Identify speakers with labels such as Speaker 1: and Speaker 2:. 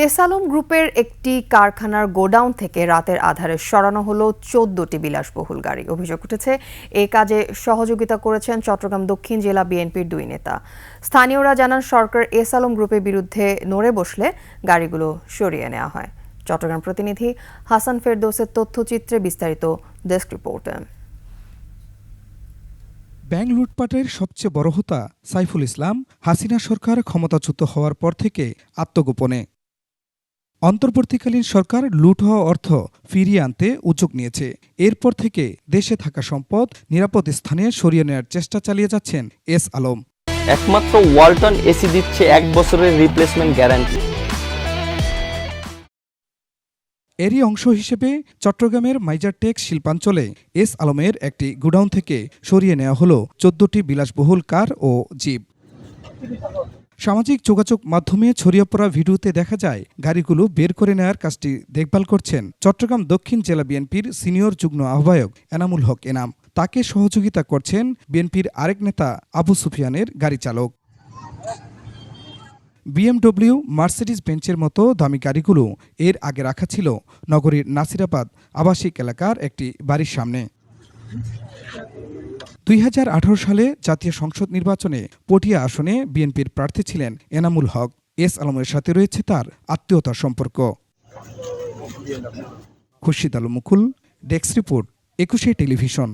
Speaker 1: S Alam গ্রুপের একটি কারখানার গোডাউন থেকে রাতের আধারে সরানো হলো চোদ্দটি বিলাসবহুল গাড়ি। অভিযোগ উঠেছে, এ কাজে সহযোগিতা করেছেন চট্টগ্রাম দক্ষিণ জেলা বিএনপির দুই নেতা। স্থানীয়রা জানান, সরকার এস আলম গ্রুপের বিরুদ্ধে নড়ে বসলে গাড়িগুলো সরিয়ে নেওয়া হয়। চট্টগ্রাম প্রতিনিধি হাসান ফেরদৌসের তথ্যচিত্রে বিস্তারিত ডেস্ক রিপোর্টে।
Speaker 2: ব্যাংক লুটপাটের সবচেয়ে বড় হতা সাইফুল ইসলাম, হাসিনা সরকার ক্ষমতাচ্যুত হওয়ার পর থেকে আত্মগোপনে। অন্তর্বর্তীকালীন সরকার লুট হওয়া অর্থ ফিরিয়ে আনতে উদ্যোগ নিয়েছে। এরপর থেকে দেশে থাকা সম্পদ নিরাপদ স্থানে সরিয়ে নেওয়ার চেষ্টা চালিয়ে যাচ্ছেন এস আলম।
Speaker 3: একমাত্র ওয়ালটন এসি দিচ্ছে এক বছরের রিপ্লেসমেন্ট গ্যারান্টি
Speaker 2: এরই অংশ হিসেবে চট্টগ্রামের মাইজারটেক শিল্পাঞ্চলে এস আলমের একটি গুডাউন থেকে সরিয়ে নেওয়া হলো চোদ্দটি বিলাসবহুল কার ও জিপ সামাজিক যোগাযোগ মাধ্যমে ছড়িয়ে পড়া ভিডিওতে দেখা যায়, গাড়িগুলো বের করে নেওয়ার কাজটি দেখভাল করছেন চট্টগ্রাম দক্ষিণ জেলা বিএনপির সিনিয়র যুগ্ম আহ্বায়ক এনামুল হক এনাম। তাকে সহযোগিতা করছেন বিএনপির আরেক নেতা আবু সুফিয়ানের গাড়ি চালক। বিএমডব্লিউ মার্সিডিজ বেঞ্চের মতো দামি গাড়িগুলো এর আগে রাখা ছিল নগরীর নাসিরাবাদ আবাসিক এলাকার একটি বাড়ির সামনে। দুই হাজার আঠারো সালে জাতীয় সংসদ নির্বাচনে পটিয়া আসনে বিএনপির প্রার্থী ছিলেন এনামুল হক। এস আলমের সাথে রয়েছে তার আত্মীয়তার সম্পর্ক। Khushid Alam Mukul, desk report, Ekushey television.